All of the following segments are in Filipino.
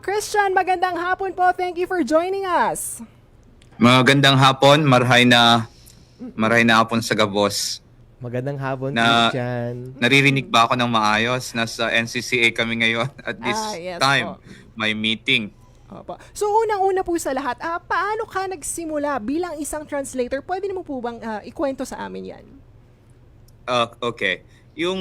Christian, magandang hapon po. Thank you for joining us. Magandang hapon, marhay na marhay na hapon sa Gabos. Magandang hapon, Na- Christian. Naririnig ba ako ng maayos? Nasa NCCA kami ngayon at this Ah, yes time. po. May meeting. Opo. So unang-una po sa lahat, ah, paano ka nagsimula bilang isang translator? Pwede mo po bang ah, ikwento sa amin yan? Ah, okay. Yung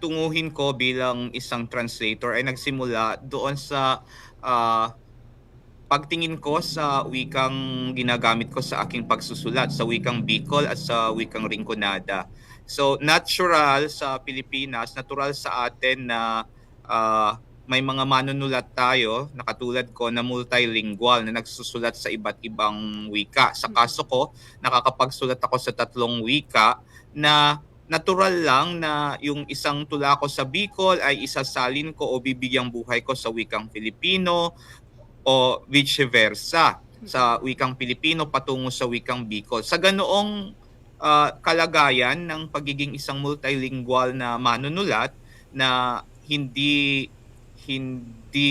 tunguhin ko bilang isang translator ay nagsimula doon sa ah, pagtingin ko sa wikang ginagamit ko sa aking pagsusulat, sa wikang Bicol at sa wikang Rinconada. So natural sa Pilipinas, natural sa atin na ah, may mga manunulat tayo na katulad ko na multilingual na nagsusulat sa iba't ibang wika. Sa kaso ko, nakakapagsulat ako sa tatlong wika na natural lang na yung isang tula ko sa Bicol ay isasalin ko o bibigyang buhay ko sa wikang Filipino o vice versa sa wikang Pilipino patungo sa wikang Bicol. Sa ganoong ah, kalagayan ng pagiging isang multilingual na manunulat na hindi hindi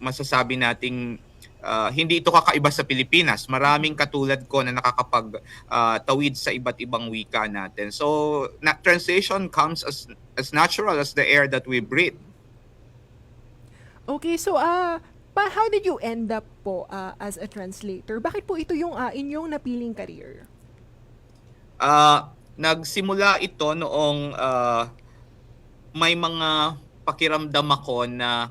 masasabi nating ah, hindi ito kakaiba sa Pilipinas. Maraming katulad ko na nakakapag ah, tawid sa iba't ibang wika natin. So, na- translation comes as as natural as the air that we breathe. Okay, so ah, pa, how did you end up po ah, as a translator? Bakit po ito yung ah, inyong napiling career? Ah, nagsimula ito noong ah, may mga pakiramdam ako na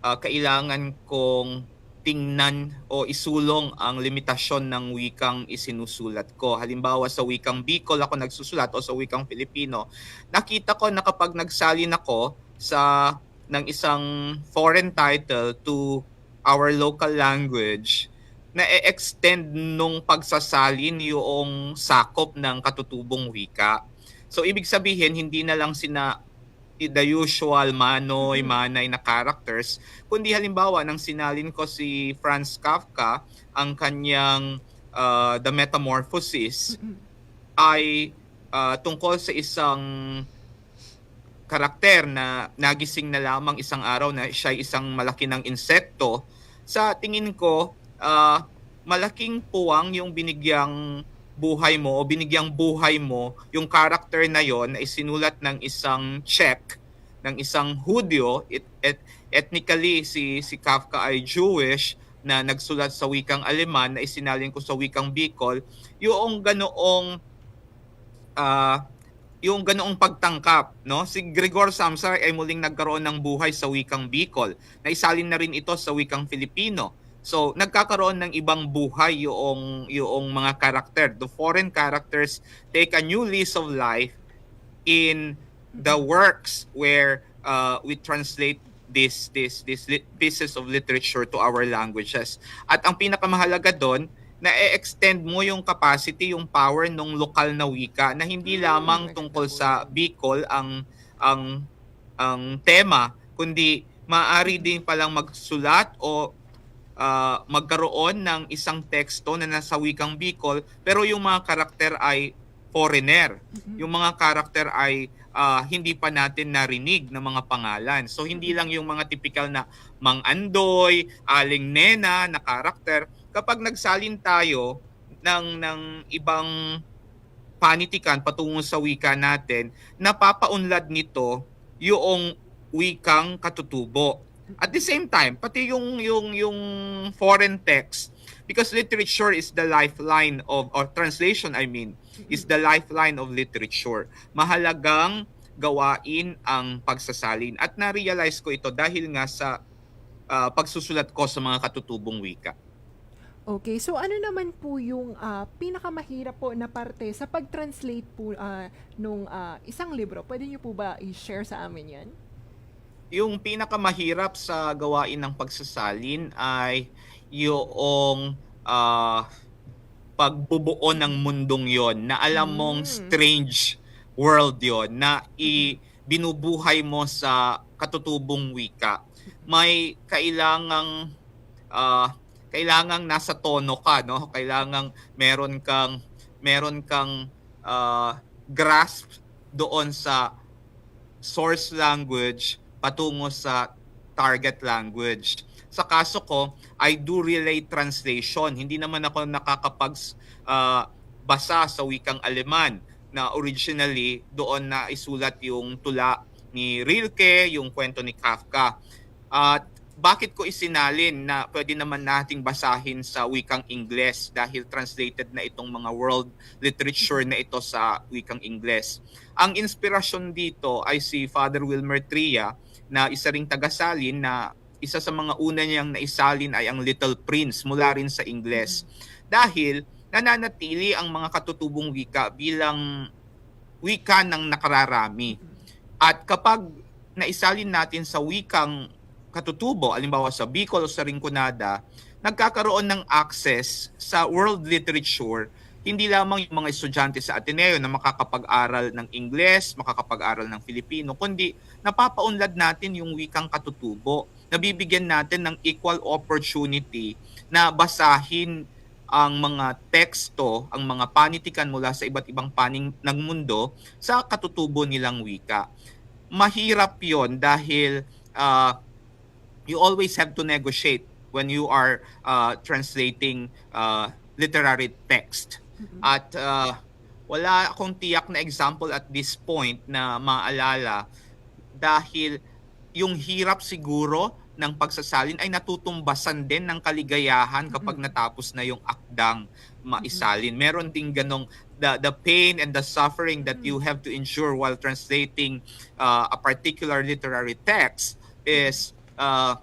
ah, kailangan kong tingnan o isulong ang limitasyon ng wikang isinusulat ko. Halimbawa sa wikang Bicol ako nagsusulat o sa wikang Filipino, nakita ko na kapag nagsalin ako sa ng isang foreign title to our local language, na extend nung pagsasalin yung sakop ng katutubong wika. So ibig sabihin hindi na lang sina the usual manoy, manay na characters, kundi halimbawa nang sinalin ko si Franz Kafka, ang kanyang uh, The Metamorphosis ay uh, tungkol sa isang karakter na nagising na lamang isang araw na siya ay isang malaki ng insekto. Sa tingin ko, ah, malaking puwang yung binigyang buhay mo o binigyang buhay mo yung character na yon na isinulat ng isang Czech, ng isang Hudyo, it, et, ethnically si si Kafka ay Jewish na nagsulat sa wikang Aleman na isinalin ko sa wikang Bicol, yung ganoong ah yung ganoong pagtangkap, no? Si Gregor Samsa ay muling nagkaroon ng buhay sa wikang Bicol. Naisalin na rin ito sa wikang Filipino. So, nagkakaroon ng ibang buhay yung yung mga karakter. The foreign characters take a new lease of life in the works where uh, we translate this this this pieces of literature to our languages. At ang pinakamahalaga doon, na extend mo yung capacity, yung power ng lokal na wika na hindi Mm, lamang tungkol sa Bicol ang ang ang tema, kundi maaari din palang magsulat o ah, magkaroon ng isang teksto na nasa wikang Bicol pero yung mga karakter ay foreigner. Yung mga karakter ay ah, hindi pa natin narinig na mga pangalan. So hindi lang yung mga typical na Mang Andoy, Aling Nena na karakter. Kapag nagsalin tayo ng ng ibang panitikan patungo sa wika natin, napapaunlad nito yung wikang katutubo. At the same time, pati yung yung yung foreign text because literature is the lifeline of or translation I mean is the lifeline of literature. Mahalagang gawain ang pagsasalin at na-realize ko ito dahil nga sa ah, pagsusulat ko sa mga katutubong wika. Okay, so ano naman po yung ah, pinakamahirap po na parte sa pag-translate po ah, nung ah, isang libro? Pwede niyo po ba i-share sa amin yan? Yung pinakamahirap sa gawain ng pagsasalin ay yung ah, pagbubuo ng mundong yon na alam mong Mm. strange world yon na i binubuhay mo sa katutubong wika. May kailangang ah, kailangang nasa tono ka, no? Kailangang meron kang meron kang ah, grasp doon sa source language patungo sa target language. Sa kaso ko, I do relay translation. Hindi naman ako nakakapag ah, basa sa wikang Aleman na originally doon na isulat yung tula ni Rilke, yung kwento ni Kafka. At bakit ko isinalin na pwede naman nating basahin sa wikang Ingles dahil translated na itong mga world literature na ito sa wikang Ingles. Ang inspirasyon dito ay si Father Wilmer Tria na isa ring tagasalin na isa sa mga una niyang naisalin ay ang Little Prince mula rin sa Ingles. Dahil nananatili ang mga katutubong wika bilang wika ng nakararami. At kapag naisalin natin sa wikang katutubo, alimbawa sa Bicol o sa Rinconada, nagkakaroon ng access sa world literature hindi lamang yung mga estudyante sa Ateneo na makakapag-aral ng Ingles, makakapag-aral ng Filipino, kundi napapaunlad natin yung wikang katutubo. Nabibigyan natin ng equal opportunity na basahin ang mga teksto, ang mga panitikan mula sa iba't ibang paning ng mundo sa katutubo nilang wika. Mahirap yon dahil ah, you always have to negotiate when you are uh, translating uh, literary text. At uh, wala akong tiyak na example at this point na maalala dahil yung hirap siguro ng pagsasalin ay natutumbasan din ng kaligayahan kapag natapos na yung akdang maisalin. Meron ding ganong the, the pain and the suffering that you have to endure while translating uh, a particular literary text is uh,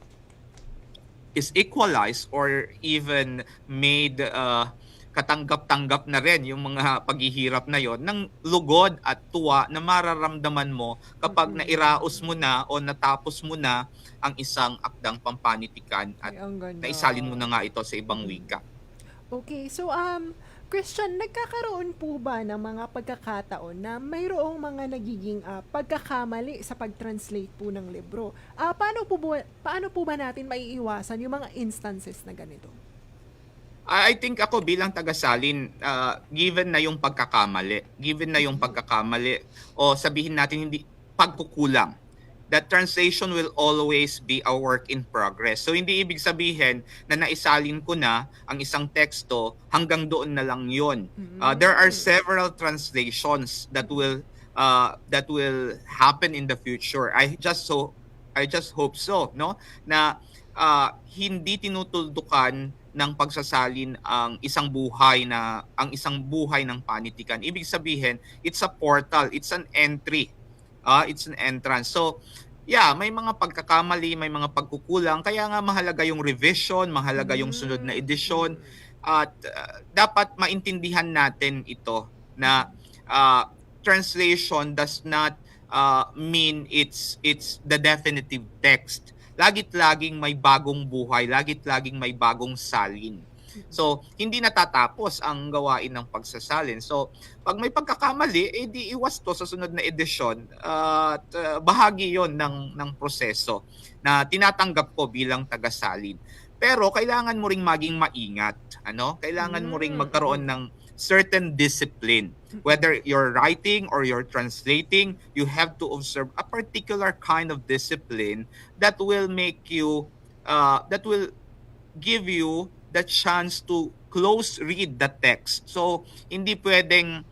is equalized or even made uh, katanggap-tanggap na rin yung mga paghihirap na yon ng lugod at tuwa na mararamdaman mo kapag Mm-mm. nairaos mo na o natapos mo na ang isang akdang pampanitikan at Ay, naisalin mo na nga ito sa ibang wika. Okay, so um, Christian, nagkakaroon po ba ng mga pagkakataon na mayroong mga nagiging ah, pagkakamali sa pag-translate po ng libro? Ah, paano po paano po ba natin maiiwasan yung mga instances na ganito? I think ako bilang tagasalin, uh, given na yung pagkakamali, given na yung pagkakamali, o sabihin natin hindi pagkukulang, that translation will always be a work in progress. So hindi ibig sabihin na naisalin ko na ang isang teksto hanggang doon na lang yon. Uh, there are several translations that will uh, that will happen in the future. I just so I just hope so, no? Na uh, hindi tinutuldukan ng pagsasalin ang isang buhay na ang isang buhay ng panitikan. Ibig sabihin, it's a portal, it's an entry. Ah, it's an entrance. So, yeah, may mga pagkakamali, may mga pagkukulang, kaya nga mahalaga yung revision, mahalaga yung sunod na edisyon at uh, dapat maintindihan natin ito na uh, translation does not uh, mean it's it's the definitive text. Lagit laging may bagong buhay, lagit laging may bagong salin. So, hindi natatapos ang gawain ng pagsasalin. So, pag may pagkakamali, eh di iwas to sa sunod na edisyon. At uh, bahagi yon ng, ng proseso na tinatanggap ko bilang tagasalin. Pero kailangan mo ring maging maingat. Ano? Kailangan mo ring Mm. magkaroon ng certain discipline. Whether you're writing or you're translating, you have to observe a particular kind of discipline that will make you, uh, that will give you the chance to close read the text. So, hindi pwedeng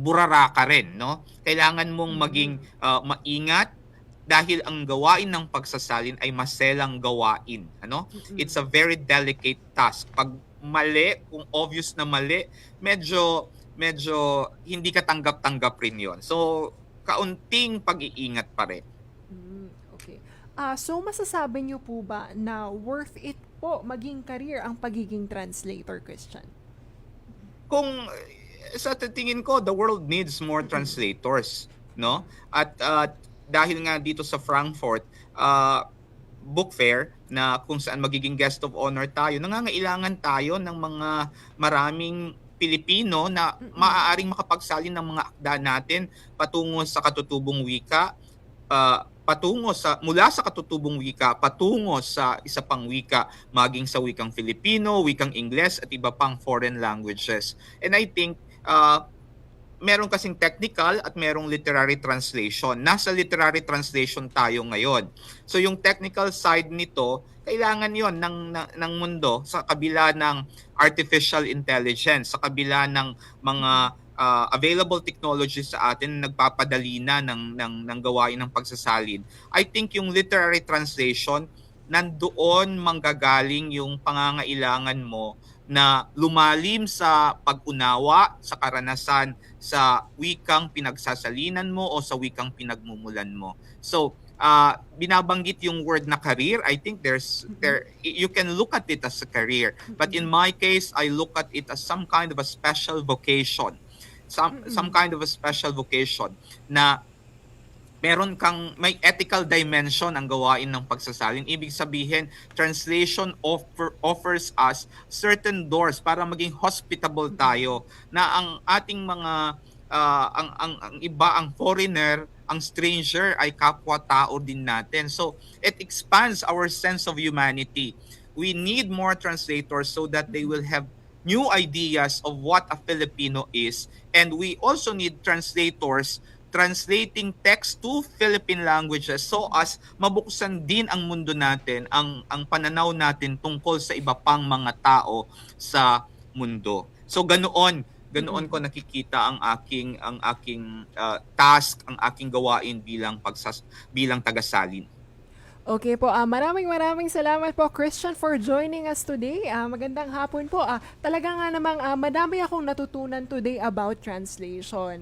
burara ka rin, no? Kailangan mong maging uh, maingat dahil ang gawain ng pagsasalin ay maselang gawain, ano? It's a very delicate task. Pag mali, kung obvious na mali, medyo medyo hindi ka tanggap-tanggap rin 'yon. So, kaunting pag-iingat pa rin. Mm, okay. Ah, so masasabi niyo po ba na worth it po maging career ang pagiging translator, Christian? kung eh, sa tingin ko the world needs more translators no at at dahil nga dito sa Frankfurt uh, book fair na kung saan magiging guest of honor tayo nangangailangan tayo ng mga maraming Pilipino na Mm-mm. maaaring makapagsalin ng mga akda natin patungo sa katutubong wika uh, patungo sa mula sa katutubong wika patungo sa isa pang wika maging sa wikang Filipino, wikang Ingles at iba pang foreign languages. And I think uh, meron kasing technical at merong literary translation. Nasa literary translation tayo ngayon. So yung technical side nito, kailangan yon ng, ng, ng mundo sa kabila ng artificial intelligence, sa kabila ng mga uh, available technologies sa atin na nagpapadali na ng, ng, ng gawain ng pagsasalin. I think yung literary translation, nandoon manggagaling yung pangangailangan mo na lumalim sa pag-unawa, sa karanasan, sa wikang pinagsasalinan mo o sa wikang pinagmumulan mo. So, uh, binabanggit yung word na career. I think there's there you can look at it as a career. But in my case, I look at it as some kind of a special vocation. Some some kind of a special vocation na meron kang may ethical dimension ang gawain ng pagsasalin. Ibig sabihin, translation offer, offers us certain doors para maging hospitable tayo na ang ating mga ah, ang, ang ang iba ang foreigner, ang stranger ay kapwa-tao din natin. So, it expands our sense of humanity. We need more translators so that they will have new ideas of what a Filipino is and we also need translators translating text to Philippine languages so as mabuksan din ang mundo natin, ang ang pananaw natin tungkol sa iba pang mga tao sa mundo. So ganoon, ganoon ko nakikita ang aking ang aking uh, task, ang aking gawain bilang pagsas bilang tagasalin. Okay po, ah, maraming maraming salamat po Christian for joining us today. Ah, magandang hapon po. Ah, talaga nga namang ah, madami akong natutunan today about translation.